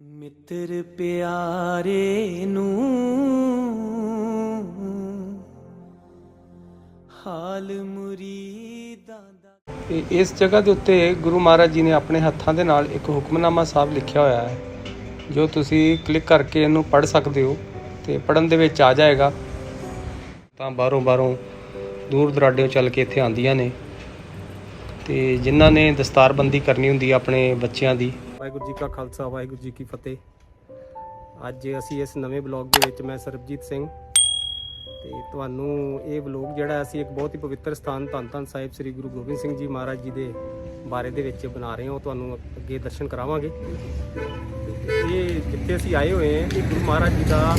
ਮਿੱਤਰ ਪਿਆਰੇ ਨੂੰ ਹਾਲ ਮੁਰੀਦਾਂ ਦਾ ਤੇ ਇਸ ਜਗ੍ਹਾ ਦੇ ਉੱਤੇ ਗੁਰੂ ਮਹਾਰਾਜ ਜੀ ਨੇ ਆਪਣੇ ਹੱਥਾਂ ਦੇ ਨਾਲ ਇੱਕ ਹੁਕਮਨਾਮਾ ਸਾਹਿਬ ਲਿਖਿਆ ਹੋਇਆ ਹੈ, ਜੋ ਤੁਸੀਂ ਕਲਿੱਕ ਕਰਕੇ ਇਹਨੂੰ ਪੜ੍ਹ ਸਕਦੇ ਹੋ ਤੇ ਪੜਨ ਦੇ ਵਿੱਚ ਆ ਜਾਏਗਾ। ਤਾਂ ਬਾਹਰੋਂ ਬਾਹਰੋਂ ਦੂਰ ਦਰਾਡਿਓਂ ਚੱਲ ਕੇ ਇੱਥੇ ਆਉਂਦੀਆਂ ਨੇ ਤੇ ਜਿਨ੍ਹਾਂ ਨੇ ਦਸਤਾਰਬੰਦੀ ਕਰਨੀ ਹੁੰਦੀ ਆਪਣੇ ਬੱਚਿਆਂ ਦੀ ਵਾਹਿਗੁਰੂ ਜੀ ਕਾ ਖਾਲਸਾ, ਵਾਹਿਗੁਰੂ ਜੀ ਕੀ ਫਤਿਹ। ਅੱਜ ਅਸੀਂ ਇਸ ਨਵੇਂ ਬਲੌਗ ਦੇ ਵਿੱਚ ਮੈਂ ਸਰਬਜੀਤ ਸਿੰਘ ਤੇ ਤੁਹਾਨੂੰ ਇਹ ਵਲੋਗ ਜਿਹੜਾ ਅਸੀਂ ਇੱਕ ਬਹੁਤ ਹੀ ਪਵਿੱਤਰ ਸਥਾਨ ਧੰਨ ਧੰਨ ਸਾਹਿਬ ਸ੍ਰੀ ਗੁਰੂ ਗੋਬਿੰਦ ਸਿੰਘ ਜੀ ਮਹਾਰਾਜ ਜੀ ਦੇ ਬਾਰੇ ਦੇ ਵਿੱਚ ਬਣਾ ਰਹੇ ਹਾਂ, ਉਹ ਤੁਹਾਨੂੰ ਅੱਗੇ ਦਰਸ਼ਨ ਕਰਾਵਾਂਗੇ। ਇਹ ਜਿੱਥੇ ਅਸੀਂ ਆਏ ਹੋਏ ਹਾਂ, ਇਹ ਗੁਰੂ ਮਹਾਰਾਜ ਜੀ ਦਾ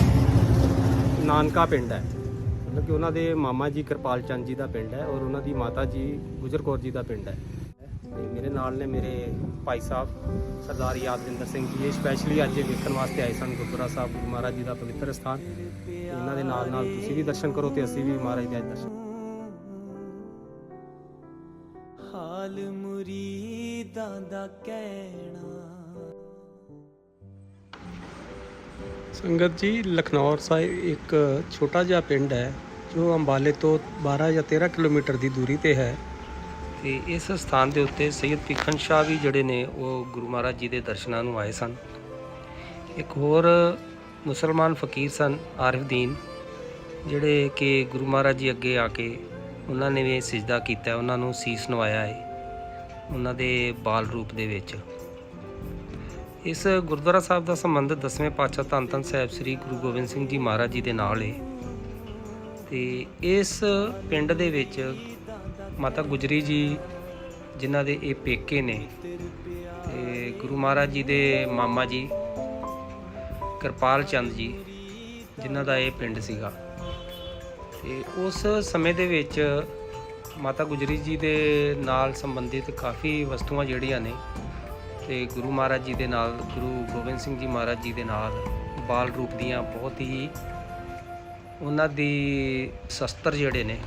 ਨਾਨਕਾ ਪਿੰਡ ਹੈ। ਮਤਲਬ ਕਿ ਉਹਨਾਂ ਦੇ ਮਾਮਾ ਜੀ ਕਿਰਪਾਲ ਚੰਦ ਜੀ ਦਾ ਪਿੰਡ ਹੈ ਔਰ ਉਹਨਾਂ ਦੀ ਮਾਤਾ ਜੀ ਗੁਜਰ ਕੌਰ ਜੀ ਦਾ ਪਿੰਡ ਹੈ। ਤੇ ਮੇਰੇ ਨਾਲ ਨੇ ਮੇਰੇ ਭਾਈ ਸਾਹਿਬ ਸਰਦਾਰ ਯਾਦਵਿੰਦਰ ਸਿੰਘ ਜੀ ਇਹ ਸਪੈਸ਼ਲੀ ਅੱਜ ਇਹ ਵੇਖਣ ਵਾਸਤੇ ਆਏ ਸਨ ਗੁਰਦੁਆਰਾ ਸਾਹਿਬ ਗੁਰੂ ਮਹਾਰਾਜ ਜੀ ਦਾ ਪਵਿੱਤਰ ਸਥਾਨ। ਇਹਨਾਂ ਦੇ ਨਾਲ ਨਾਲ ਤੁਸੀਂ ਵੀ ਦਰਸ਼ਨ ਕਰੋ ਤੇ ਅਸੀਂ ਵੀ ਮਹਾਰਾਜ ਦੇ ਅੱਜ ਦਰਸ਼ਨ ਹਾਲ ਮੁਰੀਦਾਂ ਦਾ ਕਹਿਣਾ। ਸੰਗਤ ਜੀ ਲਖਨੌਰ ਸਾਹਿਬ ਇੱਕ ਛੋਟਾ ਜਿਹਾ ਪਿੰਡ ਹੈ ਜੋ ਅੰਬਾਲੇ ਤੋਂ 12 ਜਾਂ 13 ਕਿਲੋਮੀਟਰ ਦੀ ਦੂਰੀ ਤੇ ਹੈ। ਤੇ ਇਸ ਸਥਾਨ ਦੇ ਉੱਤੇ ਸੈਯਦ ਭੀਖਨ ਸ਼ਾਹ ਵੀ ਜਿਹੜੇ ਨੇ ਉਹ ਗੁਰੂ ਮਹਾਰਾਜ ਜੀ ਦੇ ਦਰਸ਼ਨਾਂ ਨੂੰ ਆਏ ਸਨ। ਇੱਕ ਹੋਰ ਮੁਸਲਮਾਨ ਫਕੀਰ ਸਨ, ਆਰਿਫਦੀਨ, ਜਿਹੜੇ ਕਿ ਗੁਰੂ ਮਹਾਰਾਜ ਜੀ ਅੱਗੇ ਆ ਕੇ ਉਹਨਾਂ ਨੇ ਵੀ ਸਿਜਦਾ ਕੀਤਾ, ਉਹਨਾਂ ਨੂੰ ਸੀਸ ਨਵਾਇਆ ਹੈ, ਉਹਨਾਂ ਦੇ ਬਾਲ ਰੂਪ ਦੇ ਵਿੱਚ। ਇਸ ਗੁਰਦੁਆਰਾ ਸਾਹਿਬ ਦਾ ਸੰਬੰਧ ਦਸਵੇਂ ਪਾਤਸ਼ਾਹ ਧੰਨ ਧੰਨ ਸਾਹਿਬ ਸ੍ਰੀ ਗੁਰੂ ਗੋਬਿੰਦ ਸਿੰਘ ਜੀ ਮਹਾਰਾਜ ਜੀ ਦੇ ਨਾਲ ਹੈ। ਤੇ ਇਸ ਪਿੰਡ ਦੇ ਵਿੱਚ ਮਾਤਾ ਗੁਜਰੀ ਜੀ, ਜਿਨ੍ਹਾਂ ਦੇ ਇਹ ਪੇਕੇ ਨੇ, ਤੇ ਗੁਰੂ ਮਹਾਰਾਜ ਜੀ ਦੇ ਮਾਮਾ ਜੀ, ਕਿਰਪਾਲ ਚੰਦ ਜੀ, ਜਿਨ੍ਹਾਂ ਦਾ ਇਹ ਪਿੰਡ ਸੀਗਾ। ਤੇ ਉਸ ਸਮੇਂ ਦੇ ਵਿੱਚ ਮਾਤਾ ਗੁਜਰੀ ਜੀ ਦੇ ਨਾਲ ਸੰਬੰਧਿਤ ਕਾਫੀ ਵਸਤੂਆਂ ਜਿਹੜੀਆਂ ਨੇ, ਤੇ ਗੁਰੂ ਮਹਾਰਾਜ ਜੀ ਦੇ ਨਾਲ, ਗੁਰੂ ਗੋਬਿੰਦ ਸਿੰਘ ਜੀ ਮਹਾਰਾਜ ਜੀ ਦੇ ਨਾਲ, ਬਾਲ ਰੂਪ ਦੀਆਂ ਬਹੁਤ ਹੀ ਉਹਨਾਂ ਦੀ ਸ਼ਸਤਰ ਜਿਹੜੇ ਨੇ,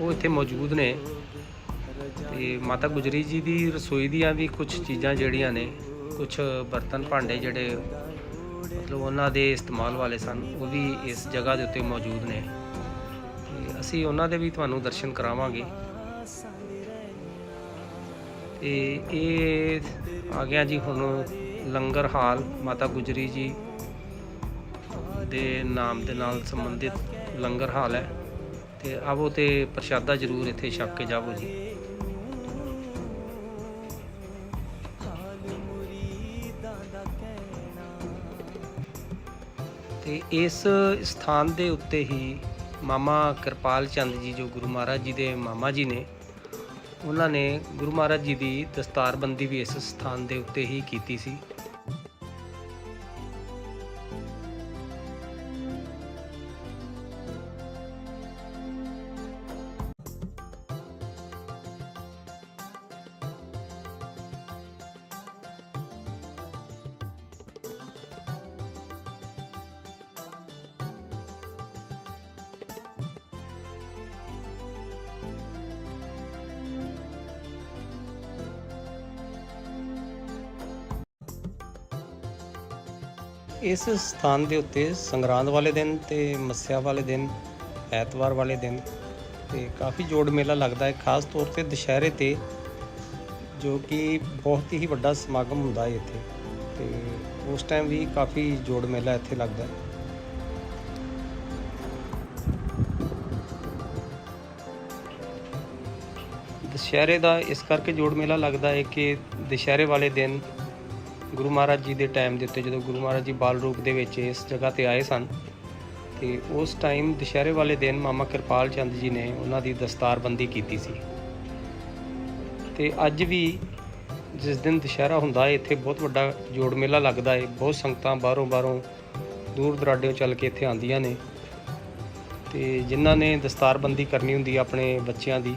ਉਹ ਇੱਥੇ ਮੌਜੂਦ ਨੇ। ਤੇ ਮਾਤਾ ਗੁਜਰੀ ਜੀ ਦੀ ਰਸੋਈ ਦੀਆਂ ਵੀ ਕੁਝ ਚੀਜ਼ਾਂ ਜਿਹੜੀਆਂ ਨੇ ਕੁਝ ਬਰਤਨ ਭਾਂਡੇ ਜਿਹੜੇ ਮਤਲਬ ਉਹਨਾਂ ਦੇ ਇਸਤੇਮਾਲ ਵਾਲੇ ਸਨ, ਉਹ ਵੀ ਇਸ ਜਗ੍ਹਾ ਦੇ ਉੱਤੇ ਮੌਜੂਦ ਨੇ। ਤੇ ਅਸੀਂ ਉਹਨਾਂ ਦੇ ਵੀ ਤੁਹਾਨੂੰ ਦਰਸ਼ਨ ਕਰਾਵਾਂਗੇ। ਤੇ ਇਹ ਆ ਗਿਆ ਜੀ ਹੁਣ ਲੰਗਰ ਹਾਲ, ਮਾਤਾ ਗੁਜਰੀ ਜੀ ਦੇ ਨਾਮ ਦੇ ਨਾਲ ਸੰਬੰਧਿਤ ਲੰਗਰ ਹਾਲ ਹੈ ਤੇ ਆਵੋ ਤੇ ਪ੍ਰਸ਼ਾਦਾ ਜ਼ਰੂਰ ਇੱਥੇ ਛਕ ਕੇ ਜਾਵੋ ਜੀ। ਤੇ ਇਸ ਸਥਾਨ ਦੇ ਉੱਤੇ ਹੀ ਮਾਮਾ ਕਿਰਪਾਲ ਚੰਦ ਜੀ, ਜੋ ਗੁਰੂ ਮਹਾਰਾਜ ਜੀ ਦੇ ਮਾਮਾ ਜੀ ਨੇ, ਉਹਨਾਂ ਨੇ ਗੁਰੂ ਮਹਾਰਾਜ ਜੀ ਦੀ ਦਸਤਾਰਬੰਦੀ ਵੀ ਇਸ ਸਥਾਨ ਦੇ ਉੱਤੇ ਹੀ ਕੀਤੀ ਸੀ। ਇਸ ਸਥਾਨ ਦੇ ਉੱਤੇ ਸੰਗਰਾਂਦ ਵਾਲੇ ਦਿਨ ਤੇ ਮੱਸਿਆ ਵਾਲੇ ਦਿਨ, ਐਤਵਾਰ ਵਾਲੇ ਦਿਨ ਤੇ ਕਾਫੀ ਜੋੜ ਮੇਲਾ ਲੱਗਦਾ ਹੈ, ਖਾਸ ਤੌਰ ਤੇ ਦੁਸ਼ਹਿਰੇ ਤੇ, ਜੋ ਕਿ ਬਹੁਤ ਹੀ ਵੱਡਾ ਸਮਾਗਮ ਹੁੰਦਾ ਹੈ ਇੱਥੇ ਤੇ ਉਸ ਟਾਈਮ ਵੀ ਕਾਫੀ ਜੋੜ ਮੇਲਾ ਇੱਥੇ ਲੱਗਦਾ ਹੈ। ਦੁਸ਼ਹਿਰੇ ਦਾ ਇਸ ਕਰਕੇ ਜੋੜ ਮੇਲਾ ਲੱਗਦਾ ਹੈ ਕਿ ਦੁਸ਼ਹਿਰੇ ਵਾਲੇ ਦਿਨ ਗੁਰੂ ਮਹਾਰਾਜ ਜੀ ਦੇ ਟਾਈਮ ਦੇ ਉੱਤੇ ਜਦੋਂ ਗੁਰੂ ਮਹਾਰਾਜ ਜੀ ਬਾਲ ਰੂਪ ਦੇ ਵਿੱਚ ਇਸ ਜਗ੍ਹਾ ਤੇ ਆਏ ਸਨ, ਤੇ ਉਸ ਟਾਈਮ ਦੁਸ਼ਹਿਰੇ ਵਾਲੇ ਦਿਨ ਮਾਮਾ ਕਿਰਪਾਲ ਚੰਦ ਜੀ ਨੇ ਉਹਨਾਂ ਦੀ ਦਸਤਾਰਬੰਦੀ ਕੀਤੀ ਸੀ। ਤੇ ਅੱਜ ਵੀ ਜਿਸ ਦਿਨ ਦੁਸ਼ਹਿਰਾ ਹੁੰਦਾ ਹੈ, ਇੱਥੇ ਬਹੁਤ ਵੱਡਾ ਜੋੜ ਮੇਲਾ ਲੱਗਦਾ ਹੈ, ਬਹੁਤ ਸੰਗਤਾਂ ਬਾਹਰੋਂ ਬਾਹਰੋਂ ਦੂਰ ਦਰਾਡਿਓਂ ਚੱਲ ਕੇ ਇੱਥੇ ਆਉਂਦੀਆਂ ਨੇ। ਤੇ ਜਿਨ੍ਹਾਂ ਨੇ ਦਸਤਾਰਬੰਦੀ ਕਰਨੀ ਹੁੰਦੀ ਆਪਣੇ ਬੱਚਿਆਂ ਦੀ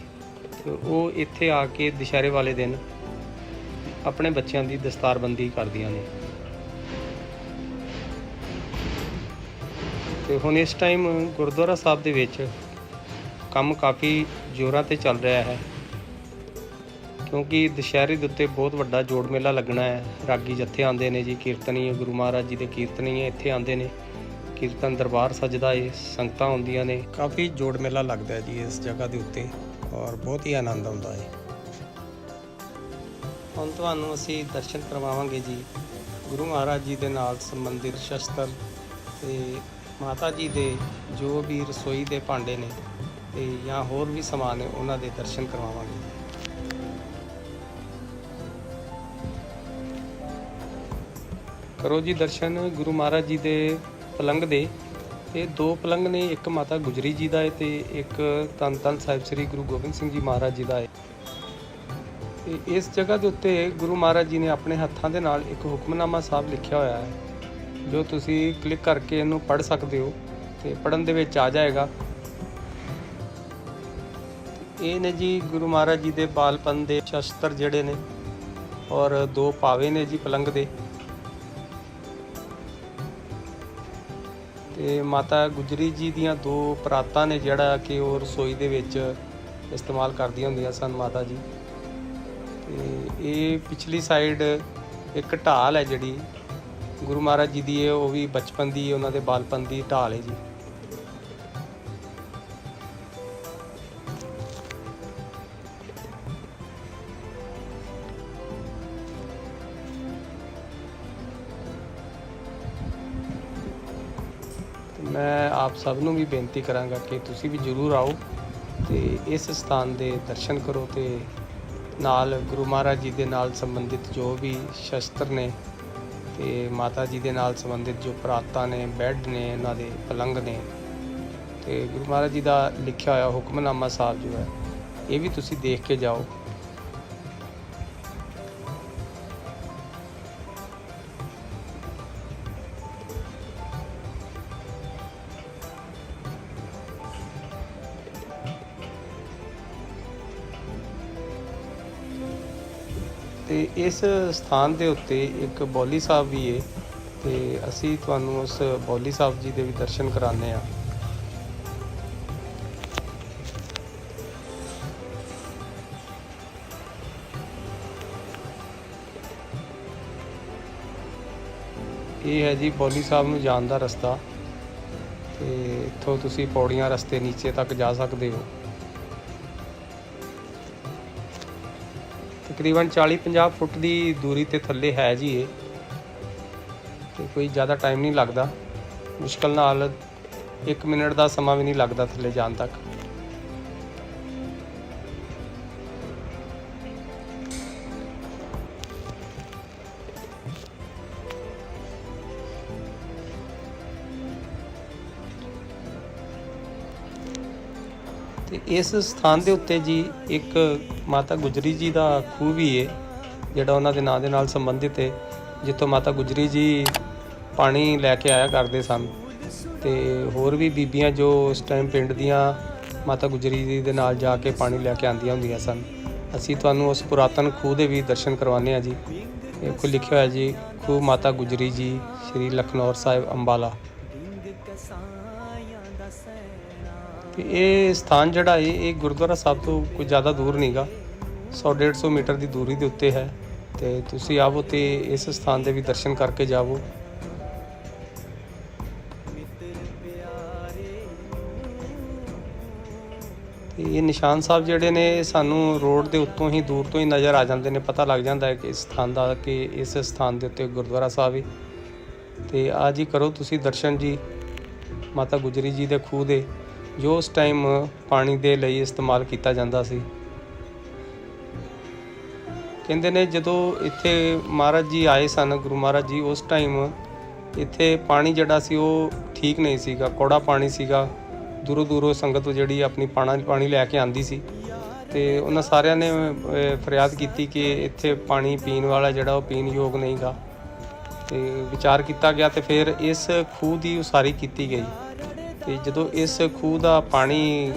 ਉਹ ਇੱਥੇ ਆ ਕੇ ਦੁਸ਼ਹਿਰੇ ਵਾਲੇ ਦਿਨ ਆਪਣੇ ਬੱਚਿਆਂ ਦੀ ਦਸਤਾਰਬੰਦੀ ਕਰਦੀਆਂ ਨੇ। ਤੇ ਹੁਣ ਇਸ ਟਾਈਮ ਗੁਰਦੁਆਰਾ ਸਾਹਿਬ ਦੇ ਵਿੱਚ ਕੰਮ ਕਾਫੀ ਜ਼ੋਰਾਂ ਤੇ ਚੱਲ ਰਿਹਾ ਹੈ। ਕਿਉਂਕਿ ਦੁਸ਼ਹਿਰੇ ਦੇ ਉੱਤੇ ਬਹੁਤ ਵੱਡਾ ਜੋੜ ਮੇਲਾ ਲੱਗਣਾ ਹੈ। ਰਾਗੀ ਜੱਥੇ ਆਉਂਦੇ ਨੇ ਜੀ, ਕੀਰਤਨੀ, ਗੁਰੂ ਮਹਾਰਾਜ ਜੀ ਦੇ ਕੀਰਤਨੀ ਇੱਥੇ ਆਉਂਦੇ ਨੇ। ਕੀਰਤਨ ਦਰਬਾਰ ਸਜਦਾ ਏ, ਸੰਗਤਾਂ ਆਉਂਦੀਆਂ ਨੇ। ਕਾਫੀ ਜੋੜ ਮੇਲਾ ਲੱਗਦਾ ਜੀ ਇਸ ਜਗ੍ਹਾ ਦੇ ਉੱਤੇ ਔਰ ਬਹੁਤ ਹੀ ਆਨੰਦ ਆਉਂਦਾ ਹੈ। ਹੁਣ ਤੁਹਾਨੂੰ ਅਸੀਂ ਦਰਸ਼ਨ ਕਰਵਾਵਾਂਗੇ ਜੀ। ਗੁਰੂ ਮਹਾਰਾਜ ਜੀ ਦੇ ਨਾਲ ਸੰਬੰਧਿਤ ਸ਼ਸਤਰ ਤੇ ਮਾਤਾ ਜੀ ਦੇ ਜੋ ਵੀ ਰਸੋਈ ਦੇ ਭਾਂਡੇ ਨੇ ਤੇ ਜਾਂ ਹੋਰ ਵੀ ਸਮਾਨ ਨੇ, ਉਹਨਾਂ ਦੇ ਦਰਸ਼ਨ ਕਰਵਾਵਾਂਗੇ। ਕਰੋ ਜੀ ਦਰਸ਼ਨ, ਗੁਰੂ ਮਹਾਰਾਜ ਜੀ ਦੇ ਪਲੰਗ ਦੇ। ਇਹ ਦੋ ਪਲੰਗ ਨੇ, ਇੱਕ ਮਾਤਾ ਗੁਜਰੀ ਜੀ ਦਾ ਹੈ ਤੇ ਇੱਕ ਧੰਨ ਧੰਨ ਸਾਹਿਬ ਸ੍ਰੀ ਗੁਰੂ ਗੋਬਿੰਦ ਸਿੰਘ ਜੀ ਮਹਾਰਾਜ ਜੀ ਦਾ ਹੈ। ਤੇ ਇਸ ਜਗ੍ਹਾ ਦੇ ਉੱਤੇ ਗੁਰੂ ਮਹਾਰਾਜ ਜੀ ਨੇ ਆਪਣੇ ਹੱਥਾਂ ਦੇ ਨਾਲ ਇੱਕ ਹੁਕਮਨਾਮਾ ਸਾਹਿਬ ਲਿਖਿਆ ਹੋਇਆ ਹੈ, ਜੋ ਤੁਸੀਂ ਕਲਿੱਕ ਕਰਕੇ ਇਹਨੂੰ ਪੜ੍ਹ ਸਕਦੇ ਹੋ ਤੇ ਪੜਨ ਦੇ ਵਿੱਚ ਆ ਜਾਏਗਾ। ਇਹ ਨੇ ਜੀ ਗੁਰੂ ਮਹਾਰਾਜ ਜੀ ਦੇ ਬਾਲਪਨ ਦੇ ਸ਼ਸਤਰ ਜਿਹੜੇ ਨੇ ਔਰ ਦੋ ਪਾਵੇ ਨੇ ਜੀ ਪਲੰਗ ਦੇ। ਤੇ ਮਾਤਾ ਗੁਜਰੀ ਜੀ ਦੀਆਂ ਦੋ ਪਰਾਤਾਂ ਨੇ ਜਿਹੜਾ ਕਿ ਉਹ ਰਸੋਈ ਦੇ ਵਿੱਚ ਇਸਤੇਮਾਲ ਕਰਦੀਆਂ ਹੁੰਦੀਆਂ ਸਨ ਮਾਤਾ ਜੀ। ਇਹ ਪਿਛਲੀ ਸਾਈਡ ਇੱਕ ਢਾਲ ਹੈ ਜਿਹੜੀ, ਗੁਰੂ ਮਹਾਰਾਜ ਜੀ ਦੀ ਹੈ ਉਹ ਵੀ ਬਚਪਨ ਦੀ, ਉਹਨਾਂ ਦੇ ਬਾਲਪਨ ਦੀ ਢਾਲ ਹੈ ਜੀ। ਮੈਂ ਆਪ ਸਭ ਨੂੰ ਵੀ ਬੇਨਤੀ ਕਰਾਂਗਾ ਕਿ ਤੁਸੀਂ ਵੀ ਜਰੂਰ ਆਓ ਤੇ ਇਸ ਸਥਾਨ ਦੇ ਦਰਸ਼ਨ ਕਰੋ ਤੇ ਨਾਲ ਗੁਰੂ ਮਹਾਰਾਜ ਜੀ ਦੇ ਨਾਲ ਸੰਬੰਧਿਤ ਜੋ ਵੀ ਸ਼ਸਤਰ ਨੇ ਤੇ ਮਾਤਾ ਜੀ ਦੇ ਨਾਲ ਸੰਬੰਧਿਤ ਜੋ ਪ੍ਰਾਤਾਂ ਨੇ, ਬੈੱਡ ਨੇ ਉਹਨਾਂ ਦੇ ਪਲੰਗ ਨੇ, ਤੇ ਗੁਰੂ ਮਹਾਰਾਜ ਜੀ ਦਾ ਲਿਖਿਆ ਹੋਇਆ ਹੁਕਮਨਾਮਾ ਸਾਹਿਬ ਜੋ ਹੈ, ਇਹ ਵੀ ਤੁਸੀਂ ਦੇਖ ਕੇ ਜਾਓ। ਤੇ ਇਸ ਸਥਾਨ ਦੇ ਉੱਤੇ ਇੱਕ ਬੌਲੀ ਸਾਹਿਬ ਵੀ ਹੈ ਤੇ ਅਸੀਂ ਤੁਹਾਨੂੰ ਉਸ ਬੌਲੀ ਸਾਹਿਬ ਜੀ ਦੇ ਵੀ ਦਰਸ਼ਨ ਕਰਾਉਂਦੇ ਆ ਇਹ ਹੈ ਜੀ ਬੌਲੀ ਸਾਹਿਬ ਨੂੰ ਜਾਣ ਦਾ ਰਸਤਾ ਤੇ ਇੱਥੋਂ ਤੁਸੀਂ ਪੌੜੀਆਂ ਰਸਤੇ ਨੀਚੇ ਤੱਕ ਜਾ ਸਕਦੇ ਹੋ। ਤਕਰੀਬਨ 40-50 ਫੁੱਟ ਦੀ ਦੂਰੀ ਤੇ ਥੱਲੇ ਹੈ ਜੀ ਇਹ। ਤੇ ਕੋਈ ਜ਼ਿਆਦਾ ਟਾਈਮ ਨਹੀਂ ਲੱਗਦਾ। ਮੁਸ਼ਕਲ ਨਾਲ 1 ਮਿੰਟ ਦਾ ਸਮਾਂ ਵੀ ਨਹੀਂ ਲੱਗਦਾ ਥੱਲੇ ਜਾਣ ਤੱਕ। ਇਸ ਸਥਾਨ ਦੇ ਉੱਤੇ ਜੀ ਇੱਕ ਮਾਤਾ ਗੁਜਰੀ ਜੀ ਦਾ ਖੂਹ ਵੀ ਹੈ ਜਿਹੜਾ ਉਹਨਾਂ ਦੇ ਨਾਂ ਦੇ ਨਾਲ ਸੰਬੰਧਿਤ ਹੈ ਜਿੱਥੋਂ ਮਾਤਾ ਗੁਜਰੀ ਜੀ ਪਾਣੀ ਲੈ ਕੇ ਆਇਆ ਕਰਦੇ ਸਨ। ਤੇ ਹੋਰ ਵੀ ਬੀਬੀਆਂ ਜੋ ਉਸ ਟਾਈਮ ਪਿੰਡ ਦੀਆਂ ਮਾਤਾ ਗੁਜਰੀ ਜੀ ਦੇ ਨਾਲ ਜਾ ਕੇ ਪਾਣੀ ਲੈ ਕੇ ਆਉਂਦੀਆਂ ਹੁੰਦੀਆਂ ਸਨ। ਅਸੀਂ ਤੁਹਾਨੂੰ ਉਸ ਪੁਰਾਤਨ ਖੂਹ ਦੇ ਵੀ ਦਰਸ਼ਨ ਕਰਵਾਉਂਦੇ ਆ ਜੀ। ਇਹ ਕੋ ਲਿਖਿਆ ਹੋਇਆ ਜੀ, ਖੂਹ ਮਾਤਾ ਗੁਜਰੀ ਜੀ, ਸ੍ਰੀ ਲਖਨੌਰ ਸਾਹਿਬ ਅੰਬਾਲਾ। ਤੇ ਇਹ ਸਥਾਨ ਜਿਹੜਾ ਹੈ ਇਹ ਗੁਰਦੁਆਰਾ ਸਾਹਿਬ ਤੋਂ ਕੋਈ ਜ਼ਿਆਦਾ ਦੂਰ ਨਹੀਂਗਾ 100 150 ਮੀਟਰ ਦੀ ਦੂਰੀ ਦੇ ਉੱਤੇ ਹੈ। ਤੇ ਤੁਸੀਂ ਆਵੋ ਤੇ ਇਸ ਸਥਾਨ ਦੇ ਵੀ ਦਰਸ਼ਨ ਕਰਕੇ ਜਾਵੋ। ਇਹ ਨਿਸ਼ਾਨ ਸਾਹਿਬ ਜਿਹੜੇ ਨੇ ਸਾਨੂੰ ਰੋਡ ਦੇ ਉੱਤੋਂ ਹੀ ਦੂਰ ਤੋਂ ਹੀ ਨਜ਼ਰ ਆ ਜਾਂਦੇ ਨੇ। ਪਤਾ ਲੱਗ ਜਾਂਦਾ ਹੈ ਕਿ ਇਸ ਸਥਾਨ ਦਾ ਕਿ ਇਸ ਸਥਾਨ ਦੇ ਉੱਤੇ ਗੁਰਦੁਆਰਾ ਸਾਹਿਬ ਹੈ। ਤੇ ਆ ਜੀ ਕਰੋ ਤੁਸੀਂ ਦਰਸ਼ਨ ਜੀ। ਮਾਤਾ ਗੁਜਰੀ ਜੀ ਦੇ ਖੂਹ ਦੇ, ਜੋ ਉਸ ਟਾਈਮ ਪਾਣੀ ਦੇ ਲਈ ਇਸਤੇਮਾਲ ਕੀਤਾ ਜਾਂਦਾ ਸੀ। ਕਹਿੰਦੇ ਨੇ ਜਦੋਂ ਇੱਥੇ ਮਹਾਰਾਜ ਜੀ ਆਏ ਸਨ, ਗੁਰੂ ਮਹਾਰਾਜ ਜੀ ਉਸ ਟਾਈਮ ਇੱਥੇ ਪਾਣੀ ਜਿਹੜਾ ਸੀ ਉਹ ਠੀਕ ਨਹੀਂ ਸੀਗਾ, ਕੌੜਾ ਪਾਣੀ ਸੀਗਾ। ਦੂਰੋਂ ਦੂਰੋਂ ਸੰਗਤ ਜਿਹੜੀ ਆਪਣੀ ਪਾਣਾ, ਪਾਣੀ ਲੈ ਕੇ ਆਂਦੀ ਸੀ। ਤੇ ਉਹਨਾਂ ਸਾਰਿਆਂ ਨੇ ਫਰਿਆਦ ਕੀਤੀ ਕਿ ਇੱਥੇ ਪਾਣੀ ਪੀਣ ਵਾਲਾ ਜਿਹੜਾ ਉਹ ਪੀਣ ਯੋਗ ਨਹੀਂਗਾ। ਤੇ ਵਿਚਾਰ ਕੀਤਾ ਗਿਆ ਤੇ ਫਿਰ ਇਸ ਖੂਹ ਦੀ ਉਸਾਰੀ ਕੀਤੀ ਗਈ। ਤੇ ਜਦੋਂ ਇਸ ਖੂਹ ਦਾ ਪਾਣੀ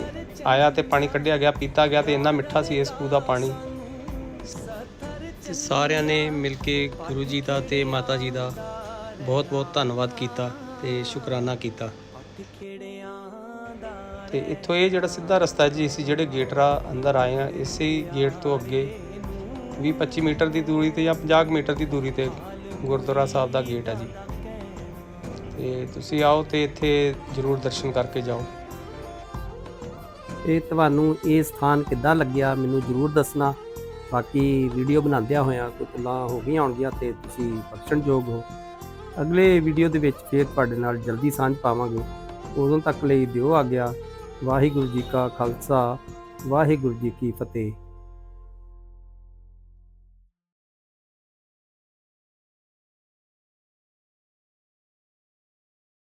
ਆਇਆ ਤੇ ਪਾਣੀ ਕੱਢਿਆ ਗਿਆ, ਪੀਤਾ ਗਿਆ ਤੇ ਇੰਨਾ ਮਿੱਠਾ ਸੀ ਇਸ ਖੂਹ ਦਾ ਪਾਣੀ। ਸਾਰਿਆਂ ਨੇ ਮਿਲ ਕੇ ਗੁਰੂ ਜੀ ਦਾ ਤੇ ਮਾਤਾ ਜੀ ਦਾ ਬਹੁਤ ਬਹੁਤ ਧੰਨਵਾਦ ਕੀਤਾ ਤੇ ਸ਼ੁਕਰਾਨਾ ਕੀਤਾ। ਪੱਕ ਤੇ ਇੱਥੋਂ ਇਹ ਜਿਹੜਾ ਸਿੱਧਾ ਰਸਤਾ ਜੀ ਅਸੀਂ ਜਿਹੜੇ ਗੇਟ ਰਾ ਅੰਦਰ ਆਏ ਆ ਇਸੇ ਗੇਟ ਤੋਂ ਅੱਗੇ 20 25 ਮੀਟਰ ਦੀ ਦੂਰੀ ਤੇ ਜਾਂ 50 ਕੁ ਮੀਟਰ ਦੀ ਦੂਰੀ ਤੇ ਗੁਰਦੁਆਰਾ ਸਾਹਿਬ ਦਾ ਗੇਟ ਹੈ ਜੀ। ਤੇ ਤੁਸੀਂ ਆਓ ਤੇ ਇੱਥੇ ਜ਼ਰੂਰ ਦਰਸ਼ਨ ਕਰਕੇ ਜਾਓ। ਇਹ ਤੁਹਾਨੂੰ ਇਹ ਸਥਾਨ ਕਿੱਦਾਂ ਲੱਗਿਆ ਮੈਨੂੰ ਜਰੂਰ ਦੱਸਣਾ। ਬਾਕੀ ਵੀਡੀਓ ਬਣਾਉਂਦਿਆਂ ਹੋਇਆਂ ਕੋਈ ਗੱਲਾਂ ਹੋ ਗਈਆਂ ਹੋਣਗੀਆਂ ਤੇ ਤੁਸੀਂ ਬਖਸ਼ਣਯੋਗ ਹੋ। ਅਗਲੇ ਵੀਡੀਓ ਦੇ ਵਿੱਚ ਫੇਰ ਤੁਹਾਡੇ ਨਾਲ ਜਲਦੀ ਸਾਂਝ ਪਾਵਾਂਗੇ। ਉਦੋਂ ਤੱਕ ਲਈ ਦਿਓ ਆ ਗਿਆ ਵਾਹਿਗੁਰੂ ਜੀ ਕਾ ਖਾਲਸਾ, ਵਾਹਿਗੁਰੂ ਜੀ ਕੀ ਫਤਿਹ।